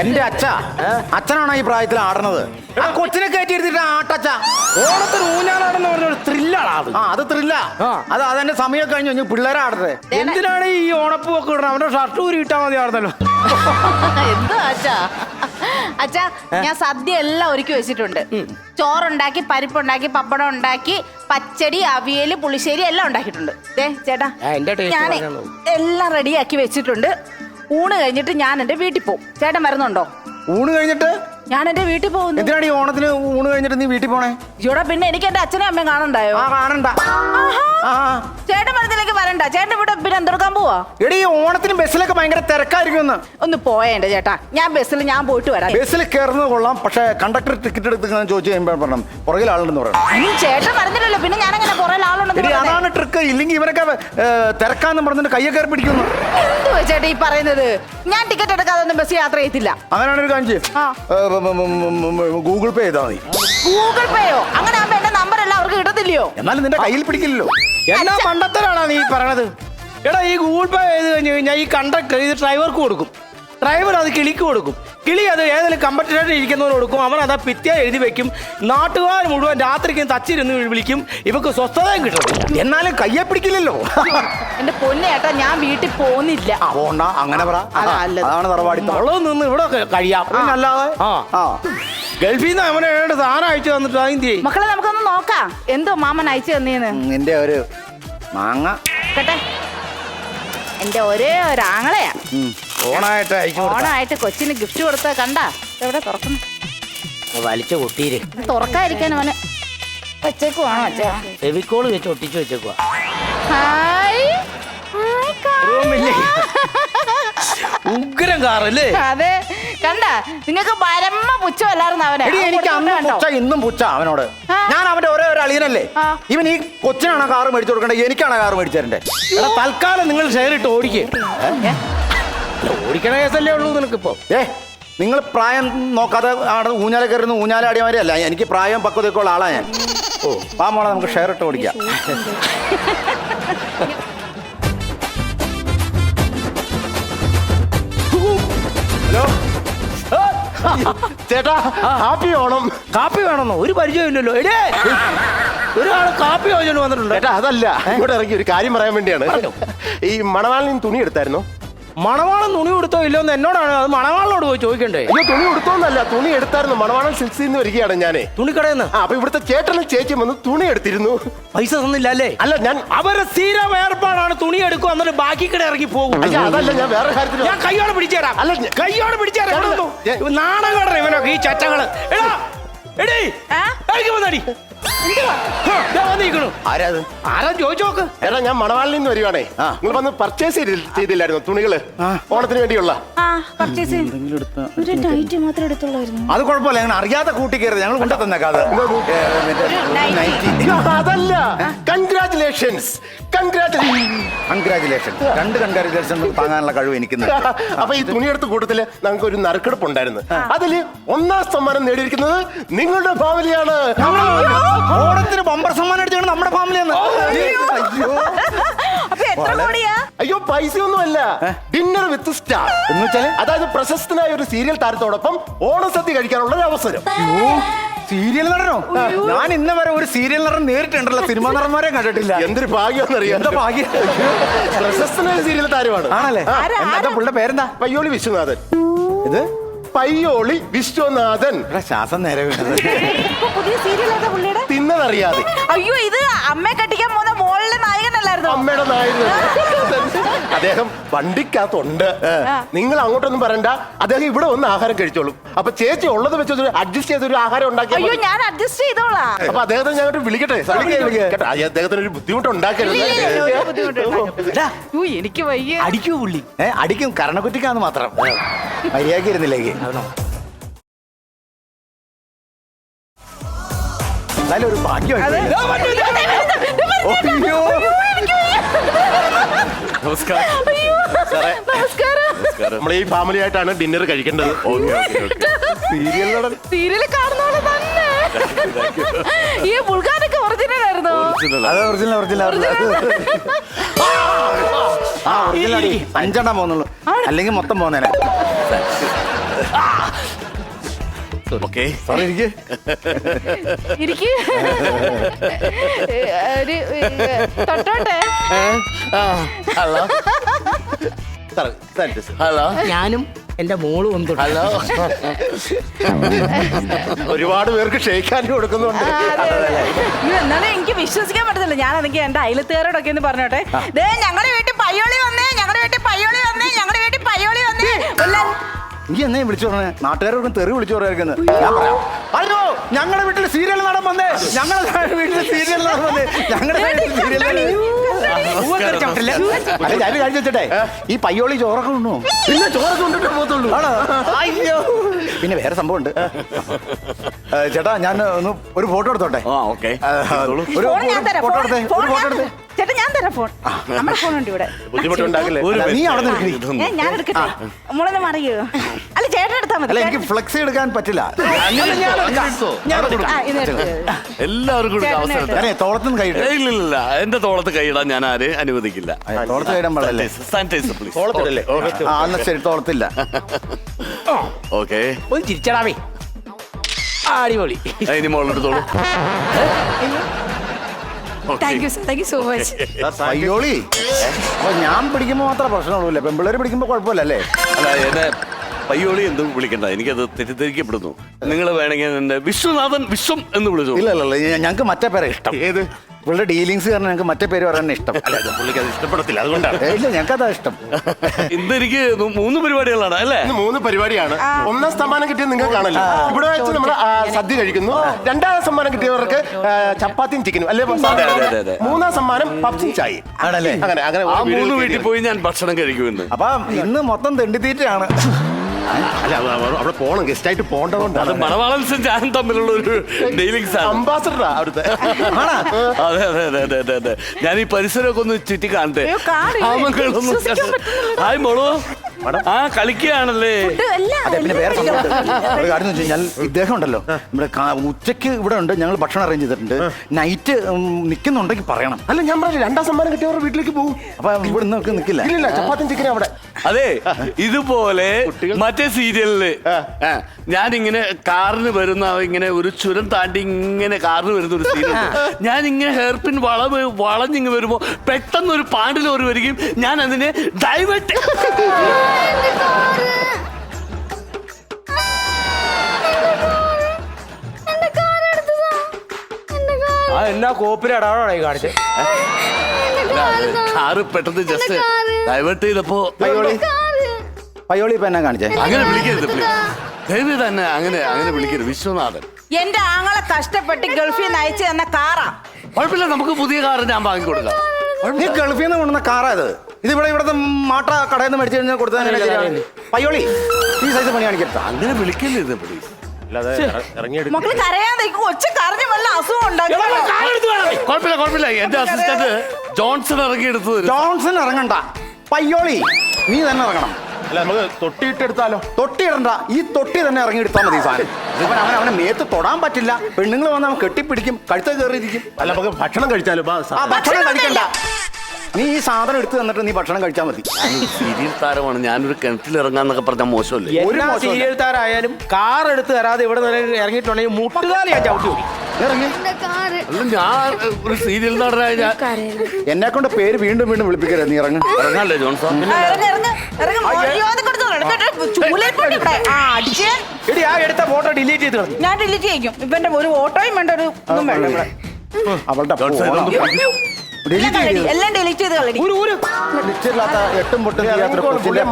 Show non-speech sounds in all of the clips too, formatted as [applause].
എന്റെ അച്ഛ അച്ഛനാണോ ഈ പ്രായത്തിൽ ആടണത് ആ കൊച്ചിനെ കയറ്റി എടുത്തിട്ട് ആട്ടച്ച ഓണത്തിന് ഊഞ്ഞാലാടെന്ന് പറഞ്ഞ ഒരു ത്രില്ലാണ് അത്. ആ അത് ത്രില്ല ആ. അത് അതെന്റെ സമയം കഴിഞ്ഞു ഇനി പിള്ളേരെ ആടട്ടെ എന്തിനാണ് ഈ ഓണപ്പൂ ഒക്കെ ഇടണം അവന്റെ ഷർട്ട് ഊരി ഇട്ടാ മതി ആടുന്നല്ലോ. എന്തോ അച്ഛാ? അച്ഛാ ഞാൻ സദ്യ എല്ലാം ഒരുക്കി വെച്ചിട്ടുണ്ട്. ചോറുണ്ടാക്കി പരിപ്പുണ്ടാക്കി പപ്പടം ഉണ്ടാക്കി പച്ചടി അവിയൽ പുളിശ്ശേരി എല്ലാം ഉണ്ടാക്കിയിട്ടുണ്ട്. ദേ ചേട്ടാ ഞാൻ എല്ലാം റെഡിയാക്കി വെച്ചിട്ടുണ്ട്. ഊണ് കഴിഞ്ഞിട്ട് ഞാൻ എന്റെ വീട്ടിൽ പോകും ചേട്ടൻ വരുന്നുണ്ടോ? ഊണ് കഴിഞ്ഞിട്ട്? ഞാൻ എന്റെ വീട്ടിൽ പോകുന്നു. എന്തിനാണ് ഈ ഓണത്തിന് ഊണ് കഴിഞ്ഞിട്ട് നീ വീട്ടിൽ പോണേ? ഇവിടെ പിന്നെ എനിക്ക് എന്റെ അച്ഛനും അമ്മയും കാണണ്ടായോ? ആ കാണണ്ട. ആ. ചേട്ടൻ പറഞ്ഞിലേക്ക് വരണ്ട. ചേട്ടൻ ഇവിടെ പിന്നെ എന്തെടുക്കാൻ പോവാ? എടി ഈ ഓണത്തിന് ബസ്സിലൊക്കെ ഭയങ്കര തിരക്കായിരിക്കും ഒന്ന് പോയേ എന്റെ ചേട്ടാ. ഞാൻ ബസ്സിൽ ഞാൻ പോയിട്ട് വരാം. ബസ്സിൽ കയറുന്നത് കൊള്ളാം പക്ഷേ കണ്ടക്ടർ ടിക്കറ്റ് എടുത്ത് ചോദിച്ചു കഴിയുമ്പോൾ പറഞ്ഞു പുറകിൽ ആളുണ്ടെന്ന് പറയാം ചേട്ടൻ പറഞ്ഞില്ലല്ലോ പിന്നെ ഞാൻ അങ്ങനെ കുറെ എടി ആളുണ്ടെന്ന് അതാണ് ട്രിക്ക്. ഇല്ലെങ്കിൽ ഇവരൊക്കെ തിരക്കാന്ന് പറഞ്ഞിട്ട് കയ്യൊക്കെ പിടിക്കുന്നു. എന്തുവാ ചേട്ടാ ഈ പറയുന്നത്? ഞാൻ ടിക്കറ്റ് എടുക്കാതെ ഒന്നും ബസ് യാത്ര ചെയ്യത്തില്ല. അങ്ങനെയാണ് ഒരു കാര്യം ആ. ഏ, ബ- ബ- ബ- ബ- ബ- ഗൂഗിൾ പേ ചെയ്താൽ മതി. ഗൂഗിൾ പേയോ അങ്ങനെ ആകുമ്പോ എന്റെ നമ്പർ എല്ലാം അവർക്ക് കിട്ടത്തില്ലയോ? എന്നാലും നിന്റെ കയ്യിൽ പിടിക്കില്ലല്ലോ. എന്നാ മണ്ടത്തരാണോ നീ പറയണത്? എടാ ഈ ഗൂഗിൾ പേ ചെയ്ത് കഴിഞ്ഞ് കഴിഞ്ഞാൽ ഈ കണ്ടക്ടർ ഇത് ഡ്രൈവർക്ക് കൊടുക്കും. ഡ്രൈവർ അത് കിളിക്ക് കൊടുക്കും. കിളി അത് ഏതെങ്കിലും കമ്പറ്റേഷൻ ഇരിക്കുന്നവന് കൊടുക്കും. അവൻ അത് പിറ്റേ എഴുതി വെക്കും. നാട്ടുകാർ മുഴുവൻ രാത്രിക്ക് തച്ചിരുന്ന് വിളിക്കും. ഇവക്ക് സ്വസ്ഥതയും കിട്ടും. എന്നാലും കയ്യെ പിടിക്കില്ലല്ലോ. എന്റെ പൊന്നെ ഏട്ടാ ഞാൻ വീട്ടിൽ പോകുന്നില്ല ആ, അങ്ങനെ പറ. അതാ അതാണ് തറവാടി നിന്ന് ഇവിടെ കഴിയാം. അല്ലാതെ? ഗൾഫിൽ നിന്ന് അവനെ സാധനം അയച്ചു തന്നിട്ട് അതിന്റെ മക്കളെ നമുക്കൊന്ന് നോക്കാം. എന്തോ മാമൻ അയച്ചു തന്നീന്ന്. നിന്റെ ഒരു മാങ്ങ. കേട്ടെ? എന്റെ ഒരേ ഒരാങ്ങളെയാ. ഓണായിട്ട്. ഓണമായിട്ട് കൊച്ചിന് ഗിഫ്റ്റ് കൊടുത്ത കണ്ട? എവിടെ തുറക്കുന്നു? വലിച്ച കൊട്ടീര് തുറക്കാതിരിക്കാൻ അവന്. വെച്ചേക്കുവാണോ അച്ഛാ? ഫെവിക്കോൾ വെച്ച് ഒട്ടിച്ചു വെച്ചേക്കുവാ. ഹായ്. ഉഗ്രം കാറല്ലേ? അതെ. കണ്ട? നിങ്ങൾക്ക് പരമ പുച്ഛമല്ലായിരുന്നു അവനെ. എടി എനിക്ക് അന്നും കണ്ടോ? ഇന്നും പുച്ഛ അവനോട്. ഞാൻ അവന്റെ ഒരേ ഒരു അളിയനല്ലേ? ഇവൻ ഈ കൊച്ചിനാണോ കാറ് മേടിച്ചു കൊടുക്കണ്ടേ? എനിക്കാണോ കാറ് മേടിച്ചു തരണ്ടേ? എടാ തൽക്കാലം നിങ്ങൾ ഷെയർ ഇട്ട് ഓടിക്കേ? ഓടിക്കണ കേസല്ലേ ഉള്ളൂ നിനക്കിപ്പോ. ഏ നിങ്ങൾ പ്രായം നോക്കാതെ അവിടെ ഊഞ്ഞാല കയറുന്ന ഊഞ്ഞാല അല്ല എനിക്ക് പ്രായം പക്വതയൊക്കെ ഉള്ള ആളാ ഞാൻ. ഓ ആ മോളെ നമുക്ക് ഷെയർ ഇട്ട് ഓടിക്കാം. ഹലോ. ചേട്ടാ കാപ്പി വേണം. കാപ്പി വേണമെന്നോ? ഒരു പരിചയമില്ലല്ലോ എടേ ഒരാൾ കാപ്പി ചോദിച്ചോണ്ട് വന്നിട്ടുണ്ട്. ചേട്ടാ അതല്ല. ഇവിടെ ഇറങ്ങി ഒരു കാര്യം പറയാൻ വേണ്ടിയാണ്. ഈ ഈ മണവാളിന് തുണി എടുത്തായിരുന്നോ? മണവാളം തുണി കൊടുത്തോ ഇല്ലോ എന്ന് എന്നോടാണ് അത് മണവാളിനോട് പോയി ചോദിക്കണ്ടേ? അയ്യോ തുണി എടുത്തോന്നല്ല തുണി എടുത്തായിരുന്നു. മണവാളൻ സിൽസിൽ നിന്ന് വരികയാണ് ഞാനേ. തുണിക്കടയെന്ന്? നിന്ന് ആ അപ്പൊ ഇവിടുത്തെ ചേട്ടനും ചേച്ചിയും വന്ന് തുണി എടുത്തിരുന്നു. പൈസ തന്നില്ല അല്ലേ? അല്ല ഞാൻ അവരെ സ്ഥിരം ഏർപ്പാടാണ് തുണി എടുക്കും എന്നിട്ട് ബാക്കി കട ഇറങ്ങി പോകും. അയ്യ, അതല്ല ഞാൻ വേറെ കാര്യത്തിൽ ഞാൻ കൈയോടെ പിടിച്ചേരാം അല്ല, ഞാൻ- കൈയോടെ പിടിച്ചേരാം ഇവിടെ വന്നോ. ഞാൻ- നാണകട ഇവനൊക്കെ ഈ ചറ്റകൾ എടാ എടീ ആ? ഇറങ്ങി വന്നടി. ആരാ ചോദിച്ചു നോക്ക്. എടാ ഞാൻ മണവാളിൽ നിന്ന് വരികയാണേ നിങ്ങൾ വന്ന് പർച്ചേസ് ചെയ്തില്ലായിരുന്നു? തുണികൾ? ഓണത്തിന് വേണ്ടിയുള്ള. ആ പർച്ചേസ് ഒരു നൈറ്റ് മാത്രമേ എടുത്തുള്ളായിരുന്നു. അത് കുഴപ്പമില്ല ഞങ്ങൾ അറിയാതെ കൂട്ടി കയറി ഞങ്ങൾ കൊണ്ടു അതല്ല. കൺഗ്രാറ്റുലേഷൻസ് കൺഗ്രാറ്റുലേഷൻ രണ്ട് കൺഗ്രാറ്റുലേഷൻ താങ്ങാനുള്ള കഴിവ് എനിക്കുണ്ട്. [laughs] അപ്പൊ ഈ തുണിയെടുത്ത കൂട്ടത്തിൽ ഞങ്ങൾക്ക് ഒരു നറുക്കെടുപ്പ് ഉണ്ടായിരുന്നു അതിൽ ഒന്നാം സമ്മാനം നേടിയിരിക്കുന്നത് നിങ്ങളുടെ ഫാമിലിയാണ്. ഓണത്തിന് ബമ്പർ സമ്മാനം അടിച്ചാണ് നമ്മുടെ ഫാമിലി അയ്യോ. അപ്പൊ എത്ര കോടിയാ? അയ്യോ പൈസ ഒന്നുമല്ല ഡിന്നർ വിത്ത് സ്റ്റാർ എന്ന് വെച്ചാൽ അതായത് പ്രശസ്തനായ ഒരു സീരിയൽ താരത്തോടൊപ്പം ഓണസദ്യ കഴിക്കാനുള്ള ഒരു അവസരം. സീരിയൽ നടനോ? ഞാൻ ഇന്ന് വരെ ഒരു സീരിയൽ നടൻ നേരിട്ടുണ്ടല്ലോ. സിനിമാ നടന്മാരെ കണ്ടിട്ടില്ല. എന്തൊരു ഭാഗ്യം എന്താ ഭാഗ്യം? പ്രശസ്തനായ സീരിയൽ താരമാണ്. ആണല്ലേ? എന്താ? പുള്ളിയുടെ പേരെന്താ? പയ്യോളി വിശ്വനാഥൻ. ഇത്? പയ്യോളി വിശ്വനാഥൻ. ശ്വാസം നേരെ പുതിയ സീരിയൽ ഏതാ പുള്ളിയുടെ? തിന്നതറിയാതെ അയ്യോ ഇത് അമ്മയെ കെട്ടിക്കാൻ പോകുന്ന മോളിലെ നായകനല്ലായിരുന്നോ? അമ്മയുടെ നായകൻ. അദ്ദേഹം വണ്ടിക്കകത്തുണ്ട്. നിങ്ങൾ അങ്ങോട്ടൊന്നും പറയണ്ട. അദ്ദേഹം ഇവിടെ ഒന്ന് ആഹാരം കഴിച്ചോളും. അപ്പൊ ചേച്ചി ഉള്ളത് വെച്ച് അഡ്ജസ്റ്റ് ചെയ്ത് ഒരു ആഹാരം ഉണ്ടാക്കി അയ്യോ ഞാൻ അഡ്ജസ്റ്റ് ചെയ്തോളാം. അപ്പൊ അദ്ദേഹത്തെ ഞാൻ അങ്ങോട്ട് വിളിക്കട്ടെ? കേട്ടോ, അദ്ദേഹത്തിന് ഒരു ബുദ്ധിമുട്ട് ഉണ്ടാക്കരുത്. എനിക്ക് വയ്യ. അടിക്കൂ പുള്ളി. അടിക്കും. കരണക്കുറ്റിക്കാന്ന് മാത്രം. മര്യാദയ്ക്ക് ഇരുന്നില്ലേക്ക് എന്നാലും ഒരു ഭാഗ്യമായി അയ്യോ. നമസ്കാരം. നമസ്കാരം. നമ്മൾ ഈ ഫാമിലി ആയിട്ടാണ് ഡിന്നർ കഴിക്കേണ്ടത്. സീരിയൽ നടൻ. സീരിയൽ തന്നെ. ഈ ബുൾഗാനൊക്കെ ഒറിജിനൽ ആയിരുന്നോ? അത് ഒറിജിനൽ ഒറിജിനൽ ആ ഒറിജിനൽ അടി അഞ്ചെണ്ണം പോകുന്നുള്ളൂ അല്ലെങ്കിൽ മൊത്തം പോകുന്നേനെ ഓക്കെ. സാറേ എനിക്ക് ഇരിക്ക്. [laughs] ഒരു തൊട്ടോട്ടെ. ഹലോ. സാറേ. ഹലോ. ഞാനും എന്റെ മോൾ ഒന്ന് തൊട്ടു. ഹലോ. ഒരുപാട് പേർക്ക് ഷെയ്ക്കാൻ കൊടുക്കുന്നുണ്ട്. അയ്യോ, എന്നാലും എനിക്ക് വിശ്വസിക്കാൻ പറ്റത്തില്ല. ഞാൻ എനിക്ക് എന്റെ അയലത്തുകാരോടൊക്കെ ഒന്ന് പറഞ്ഞോട്ടെ. ദേ ഞങ്ങളുടെ വീട്ടിൽ പയ്യോളി വന്നേ ഞങ്ങളുടെ വീട്ടിൽ പയ്യോളി വന്നേ ഞങ്ങളുടെ വീട്ടിൽ പയ്യോളി വന്നേ. കൊല്ലം. നീ എന്നെ വിളിച്ചു പറഞ്ഞേ? നാട്ടുകാരോടും തെറി വിളിച്ചു പറയാ. ഞങ്ങളുടെ വീട്ടിൽ സീരിയൽ നടൻ വന്നേ. ഞങ്ങളുടെ വീട്ടിൽ സീരിയൽ നടൻ വന്നേ. ഞങ്ങളുടെ വീട്ടിൽ സീരിയൽ. അല്ല ഞാൻ വെച്ചിട്ടെ ഈ പയ്യോളി ചോറൊക്കെ ഉണ്ടോ പിന്നെ ചോറൊക്കെ പോകത്തുള്ളൂ. അയ്യോ. പിന്നെ വേറെ സംഭവം ഉണ്ട് ചേട്ടാ ഞാൻ ഒന്ന് ഒരു ഫോട്ടോ എടുത്തോട്ടെ? ഒരു ഫോട്ടോ എടുത്തേ ഒരു ഫോട്ടോ എടുത്തേ. ചേട്ടാൻ ഞാൻ തരാം ഫോൺ. നമ്മുടെ ഫോൺ ഉണ്ട് ഇവിടെ. [laughs] ബുദ്ധിമുട്ടുണ്ടാകില്ലേ? ഒരു അല്ല, നീ അവിടെ നിൽക്കണി ഏ, ഞാൻ എടുക്കട്ടെ? മോളൊന്ന് മറിയോ? അല്ല ചേട്ടൻ എടുത്താൽ മതി. അല്ല എനിക്ക് ഫ്ലെക്സ് എടുക്കാൻ പറ്റില്ല. അങ്ങനെ ഞാൻ എടുത്തോ? ഞാൻ എടുക്കാം. ആ, ഇത് എടുക്ക്. എല്ലാവർക്കും കൂടി അവസരം. ഞാനേ തോളത്തുനിന്ന് ഏയ്, ഇല്ല ഇല്ല. എന്റെ തോളത്ത് കൈയിടാൻ ഞാൻ ആര് അനുവദിക്കില്ല. തോളത്ത് കൈയിടാൻ പാടില്ലേ സാനിറ്റൈസർ പ്ലീസ് തോളത്തിടല്ലേ ആ എന്നാ ശരി തോളത്തില്ല. ഓക്കെ. ഒന്ന് ചിരിച്ചടാവേ അടിപൊളി. ഇനി മോളെടുത്തോളൂ thank you thank you so much Ayyoli. അപ്പൊ ഞാൻ പിടിക്കുമ്പോ മാത്രമേ പ്രശ്നമുള്ളൂ. പെമ്പിള്ളേര് പിടിക്കുമ്പോ കുഴപ്പമില്ലല്ലേ? അല്ലേ എന്നെ പയ്യോളി എന്തും വിളിക്കണ്ട എനിക്കത് തെറ്റിദ്ധരിക്കപ്പെടുന്നു. നിങ്ങൾ വേണമെങ്കിൽ എന്റെ വിശ്വനാഥൻ വിശ്വം എന്ന് വിളിച്ചു? ഇല്ല ഇല്ല ഞങ്ങൾക്ക് മറ്റേ പേരെ ഇഷ്ടം. ഏത്? ഇവളുടെ ഡീലിങ്സ് കാരണം ഞങ്ങൾക്ക് മറ്റേ പേര് പറയാൻ ഇഷ്ടം. അല്ല പുള്ളിക്ക് അത് ഇഷ്ടപ്പെടത്തില്ല അതുകൊണ്ടാണ്. ഏ, ഇല്ല ഞങ്ങൾക്ക് അതാ ഇഷ്ടം. ഇന്ന് എനിക്ക് മൂന്ന് പരിപാടികളാണ് അല്ലേ? ഇന്ന് മൂന്ന് പരിപാടിയാണ്. ഒന്നാം സമ്മാനം കിട്ടിയത് നിങ്ങൾക്ക് കാണല്ലോ ഇവിടെ വെച്ച് നമ്മൾ സദ്യ കഴിക്കുന്നു. രണ്ടാം സമ്മാനം കിട്ടിയവർക്ക് ആ, ചപ്പാത്തിയും ചിക്കനും അല്ലേ? അതെ, അതെ, അതെ, അതെ. മൂന്നാം സമ്മാനം പപ്സും ചായ ആണല്ലേ? അങ്ങനെ അങ്ങനെ ആ ഒരു മൂന്ന് വീഡിയോ വീട്ടിൽ പോയി ഞാൻ ഭക്ഷണം കഴിക്കുമെന്ന്. അപ്പൊ ഇന്ന് മൊത്തം തെണ്ടിത്തീറ്റയാണ്. അല്ല അവ- അവ- അവിടെ പോണം ഗസ്റ്റ് ആയിട്ട് അത് മണവാളൻസും ഞാനും തമ്മിലുള്ള ഒരു ആണ് അംബാസഡറാ അവിടുത്തെ. അതെ അതെ അതെ അതെ അതെ അതെ. ഞാൻ ഈ പരിസരമൊക്കെ ഒന്ന് ചുറ്റി കാണട്ടെ. അയ്യോ, വിശ്വസിക്കാൻ. ഹായ് മോളോ. ആ കളിക്കുകയാണല്ലേ? അതെ പിന്നെ വേറെ സംഭവം ഉണ്ട്. ഒരു കാര്യം എന്ന് വെച്ച് കഴിഞ്ഞാൽ ഇദ്ദേഹം ഉണ്ടല്ലോ. നമ്മുടെ കാ- ഉച്ചയ്ക്ക് ഇവിടെ ഉണ്ട് ഞങ്ങൾ ഭക്ഷണം അറേഞ്ച് ചെയ്തിട്ടുണ്ട്. നൈറ്റ് നിൽക്കുന്നുണ്ടെങ്കിൽ പറയണം. അല്ല ഞാൻ പറഞ്ഞു രണ്ടാം സമ്മാനം കിട്ടിയവരുടെ വീട്ടിലേക്ക് പോകും. അപ്പൊ ഇവിടെ നിന്നൊക്കെ നിൽക്കില്ല ഇല്ലില്ല ചപ്പാത്തിയും ചിക്കനും അവിടെ. അതെ ഇതുപോലെ മറ്റേ സീരിയലിൽ ഞാൻ ഇങ്ങനെ കാറിന് വരുന്ന ഇങ്ങനെ ഒരു ചുരം താണ്ടി ഇങ്ങനെ കാറിന് വരുന്ന ഒരു സീരിയൽ ഞാൻ ഇങ്ങനെ ഹെയർപിൻ വളവ് വളഞ്ഞിങ്ങ് വരുമ്പോ പെട്ടെന്ന് ഒരു പാണ്ടിൽ ഒരു വരികയും ഞാൻ അതിനെ ഡൈവേർട്ട് ആ എന്നാ കോപ്പിലടാണോ ഈ കാണിച്ചത്. കാറ് പെട്ടെന്ന് ജസ്റ്റ് ഡൈവേർട്ട് ചെയ്തപ്പോ പയ്യോളി. പയ്യോളി ഇപ്പൊ എന്നാ കാണിച്ചേ. അങ്ങനെ വിളിക്കരുത് please. ദയവ് തന്നെ അങ്ങനെ അങ്ങനെ വിളിക്കരുത്. വിശ്വനാഥൻ. എന്റെ ആങ്ങളെ കഷ്ടപ്പെട്ട് ഗൾഫിൽ നിന്ന് അയച്ചു തന്ന കാറാ. കുഴപ്പമില്ല നമുക്ക് പുതിയ കാറ് ഞാൻ വാങ്ങി കൊടുക്കാം. നീ ഗൾഫിൽ നിന്ന് കൊണ്ടുവന്ന കാറാ ഇത്. ഇത് ഇവിടെ ഇവിടുത്തെ മാട്ട കടയിൽ നിന്ന് മേടിച്ചു കഴിഞ്ഞാൽ കൊടുത്താൽ പയ്യോളി ഈ സൈസ് പണി കാണിക്കരുത്. അങ്ങനെ വിളിക്കല്ലേ ഇത് പ്ലീസ് അല്ലാതെ ഇറ- ഇറങ്ങിയെടുക്ക മക്കൾ കരയാതെ കൊച്ചു കരഞ്ഞ വല്ല അസുഖം ഉണ്ടാക്കി കുഴപ്പമില്ല കുഴപ്പമില്ല. എന്റെ അസിസ്റ്റന്റ് ജോൺസൺ ഇറങ്ങി എടുത്തു തരും. ജോൺസൺ ഇറങ്ങണ്ട. പയ്യോളി നീ തന്നെ ഇറങ്ങണം. അല്ല നമുക്ക് തൊട്ടിയിട്ടെടുത്താലോ? തൊട്ടിയിടണ്ട. ഈ തൊട്ടി തന്നെ ഇറങ്ങിയെടുത്താൽ മതി ഈ സാധനം. ഇവൻ അവൻ അവനെ മേത്ത് തൊടാൻ പറ്റില്ല. പെണ്ണുങ്ങൾ വന്ന് അവൻ കെട്ടിപ്പിടിക്കും കഴുത്ത കയറിയിരിക്കും. അല്ല നമുക്ക് ഭക്ഷണം കഴിച്ചാലോ? ബാ, ഭക്ഷണം കഴിക്കണ്ട. നീ ഈ സാധനം എടുത്തു തന്നിട്ട് നീ ഭക്ഷണം കഴിച്ചാൽ മതി. സീരിയൽ താരമാണ്. ഞാനൊരു കിണറ്റിൽ ഇറങ്ങാന്നൊക്കെ പറഞ്ഞ മോശമല്ലേ? ഒരു എല്ലാ മോശവുമില്ല. സീരിയൽ താരായാലും കാർ എടുത്ത് തരാതെ ഇവിടെ നിന്ന് ഇറങ്ങിയിട്ടുണ്ടെങ്കിൽ മുട്ടുകാലി ഞാൻ ചവിട്ടി ഓടി. ഇറങ്ങി. അല്ല ഞാൻ ഒരു സീരിയൽ നടനായ ഞാൻ എന്നെ കൊണ്ട് പേര് വീണ്ടും വീണ്ടും വിളിപ്പിക്കരുത്. നീ ഇറങ്ങ്. ഇറങ്ങാല്ലേ ജോൺസൺ എടി ആ എടുത്ത ഫോട്ടോ ഡിലീറ്റ് ചെയ്ത് കളഞ്ഞു. ഞാൻ ഡിലീറ്റ് ചെയ്യും എന്റെ ഒരു ഓട്ടോയും വേണ്ട ഒരു ഒന്നും വേണ്ട ഇവിടെ. അവളുടെ ജോൺസൺ. ഇതൊന്ന് എല്ലാം ചെയ്ത് കളടി, എല്ലാം ഡിലീറ്റ് ചെയ്ത് കളടി ഒരു ഒരു. ഇല്ലാത്ത എട്ടും പൊട്ടും ചെയ്യാത്ത എടുത്ത് ഞാൻ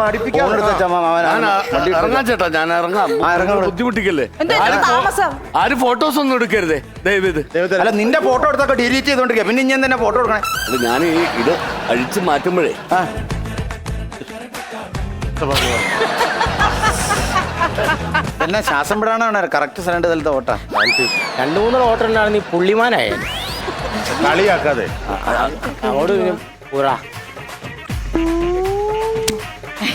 വണ്ടി ഇറങ്ങാൻ ചേട്ടാ ഞാൻ ഇറങ്ങാം. ആ, ഇറങ്ങാം. ബുദ്ധിമുട്ടിക്കല്ലേ? എന്താ ഇത്ര ആരും ഫോ- താമസം? ആരും ഫോട്ടോസ് ഒന്നും എടുക്കരുതേ? ദയവേത്. അല്ല നിന്റെ ഫോട്ടോ എടുത്തൊക്കെ ഡിലീറ്റ് ചെയ്തോണ്ടിരിക്കുക പിന്നെ ഞാൻ തന്നെ ഫോട്ടോ എടുക്കണേ? അത് ഞാൻ ഈ ഇത് അഴിച്ചു മാറ്റുമ്പോഴേ ആ. എന്നെ ശ്വാസം വിടാനാണ് കറക്റ്റ് സ്ഥലം സ്ഥലത്തെ ഓട്ടാ. രണ്ടു മൂന്ന് ഓട്ടം ഉണ്ടായിരുന്നു ഈ പുള്ളിമാനായാലും കളിയാക്കാതെ. അങ്ങോട്ട് പുറ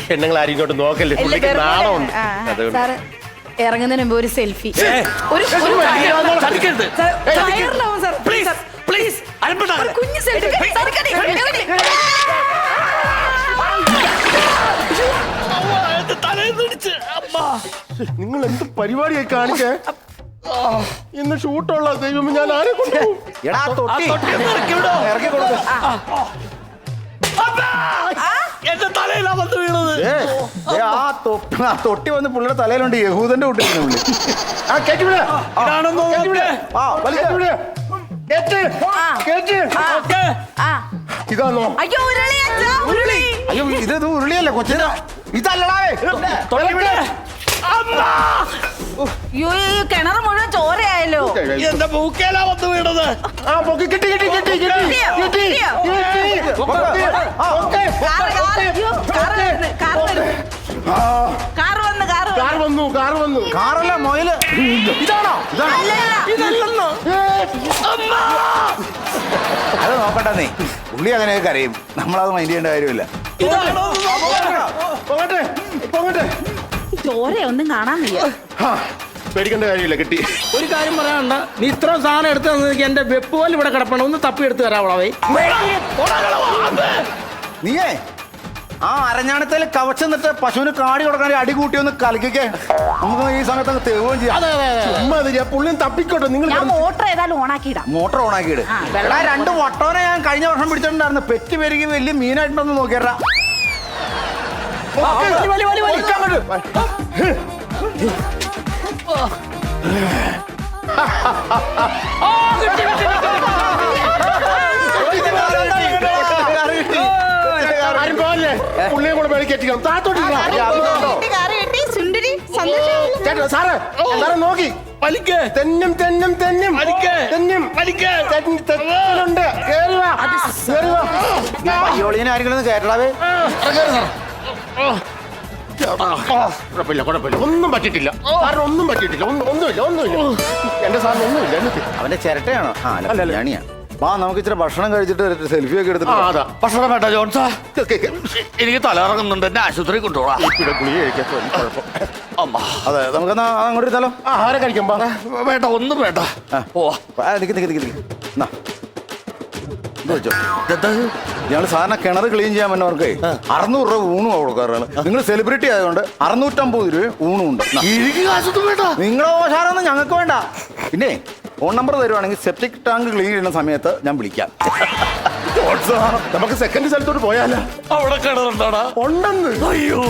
പെണ്ണുങ്ങൾ ആരും ഇങ്ങോട്ട് നോക്കല്ലേ? പുള്ളിക്ക് നാണമുണ്ട് അതുകൊണ്ട്. സാറ് ഇറങ്ങുന്നതിന് മുമ്പ് ഒരു സെൽഫി. ഒരു ഒരു ചതിക്കരുത്. സാർ, വയറിലാവും സാർ. പ്ലീസ് പ്ലീസ് കുഞ്ഞു സെൽഫി. സാർ, കടി, കടി, കടി. തലേന്ന് ഇടിച്ച് അമ്മ. നിങ്ങൾ എന്ത് പരിപാടിയായി കാണിക്കേ? ഇന്ന് ഷൂട്ടുള്ള ദൈവം ഞാൻ ആരെ കൊണ്ടുപോകും? എടാ തൊട്ടി. ഇറക്കി കൊടുക്ക്. എന്റെ തലയിലാ വന്ന് വീണത്. ഏ, ആ തൊട്ടി ആ തൊട്ടി വന്ന് പുള്ളിയുടെ തലയിലുണ്ട് യഹൂദന്റെ കുട്ടിയിരുന്നു പുള്ളി. ആ കേറ്റി വിട. ഇതാണെന്നോ. ആ വിട. ഓക്കേ. ഇതാണോ? അയ്യോ ഉരുളി അച്ഛാ ഉരുളി. അയ്യോ ഇത് ഉരുളിയല്ല കൊച്ചിന്? തൊട്ടി വിട. അമ്മാ! അയ്യോ ഈ കിണർ മുഴുവൻ ചോരയായല്ലോ. എന്റെ മൂക്കേലാ വന്ന് വീണത്? ആ പൊക്കി കിട്ടി കിട്ടി കിട്ടി കിട്ടി കിട്ടിയോ? കിട്ടി കിട്ടിയോ? കിട്ടി ആ, ഓക്കേ. കാറ് കാറ് അയ്യോ കാറ് വരുന്നു കാറ് വരുന്നു കാറ് വന്ന് കാറ് കാർ വന്ന് വന്നു കാർ വന്നു. കാറല്ല മൊയിൽ. ഇതാണോ? അല്ല, അല്ല. ഇതല്ലെന്നോ? അമ്മാ! അത് നോക്കട്ടെ നീ. പുള്ളി അങ്ങനെയൊക്കെ കരയും. നമ്മളത് മൈൻഡ് ചെയ്യേണ്ട കാര്യമില്ല. ഇതാണോ പോകട്ടെ പോകട്ടെ. ചോരയൊന്നും കാണാൻ വയ്യ. ആ, പേടിക്കേണ്ട കാര്യമില്ല കിട്ടി. ഒരു കാര്യം പറയാനുണ്ട. നീ ഇത്ര സാധനം എടുത്തു തന്നെ എന്റെ വെപ്പ് പോലും ഇവിടെ കിടപ്പണം ഒന്ന് തപ്പി എടുത്തു തരാവളവേ നീയേ ആ അരഞ്ഞാണത്തിൽ കവച്ച് നിന്നിട്ട് പശുവിന് കാടി കൊടുക്കാൻ അടി കൂട്ടി ഒന്ന് കലക്കിക്കേ. നമുക്ക് ഈ സമയത്ത് അങ്ങ് തെവുകയും ചെയ്യാം. പുള്ളിയും തപ്പിക്കോട്ടെ നിങ്ങൾ ഞാൻ മോട്ടർ ഏതായാലും ഓണാക്കിയിടാം മോട്ടർ ഓണാക്കിയിട് ആ, വെള്ള രണ്ട് വട്ടോനെ ഞാൻ കഴിഞ്ഞ വർഷം പിടിച്ചിട്ടുണ്ടായിരുന്നു. പെറ്റ് പെരുകി വലിയ മീനായിട്ടുണ്ടെന്ന് നോക്കിയറാ പുള്ളിയെ കൂടെ മേളിൽ കയറ്റിക്കണം താത്തോട്ടില്ല സാറേ സാറേ നോക്കി വലിക്ക് തെന്നും തെന്നും തെന്നും വലിക്ക് തെന്നും തെന്നും തെന്നുണ്ട് കേറി വാ കേറി വാ കുഴപ്പമില്ല കുഴപ്പമില്ല. ഒന്നും പറ്റിയിട്ടില്ല. സാറിന് ഒന്നും പറ്റിയിട്ടില്ല. ഒന്നും ഒന്നുമില്ല ഒന്നുമില്ല. എന്റെ സാറിന് ഒന്നുമില്ല എന്നിട്ട് അവന്റെ ചിരട്ടയാണോ? ആ അല്ല ബിരിയാണിയാ. വാ നമുക്ക് ഇച്ചിരി ഭക്ഷണം കഴിച്ചിട്ട് സെൽഫി ഒക്കെ എടുത്തിട്ട് അതാ. ഭക്ഷണം വേണ്ട ജോൺസാ. എനിക്ക് തലറങ്ങുന്നുണ്ട് എന്നെ ആശുപത്രി കൊണ്ടുപോകാം ഇവിടെ ഗുളിക കഴിക്കാൻ കുഴപ്പം. അമ്മ. അതെ നമുക്കെന്നാ അങ്ങോട്ട് ഇരുന്നാലോ ആഹാരം കഴിക്കാൻ പാ വേണ്ട ഒന്നും വേണ്ട. ഓ നിക്ക് നിക്ക് നിക്ക് നിക്ക്. എന്നാ ഞങ്ങൾ സാധാരണ കിണർ ക്ലീൻ ചെയ്യാൻ വന്നവർക്ക് അറുന്നൂറ് രൂപ ഊണും കൊടുക്കാറാണ് നിങ്ങൾ സെലിബ്രിറ്റി ആയതുകൊണ്ട് അറുന്നൂറ്റമ്പത് രൂപ ഊണും ഉണ്ട്. നിങ്ങളെ ഓശാരൊന്നും ഞങ്ങൾക്ക് വേണ്ട. പിന്നെ ഫോൺ നമ്പർ തരുവാണെങ്കിൽ സെപ്റ്റിക് ടാങ്ക് ക്ലീൻ ചെയ്യുന്ന സമയത്ത് ഞാൻ വിളിക്കാം. നമുക്ക് സെക്കൻഡ് സ്ഥലത്തോട്ട് പോയാലോ. അവിടെ കിണറുണ്ടാടാ. ഉണ്ടെന്ന്. അയ്യോ.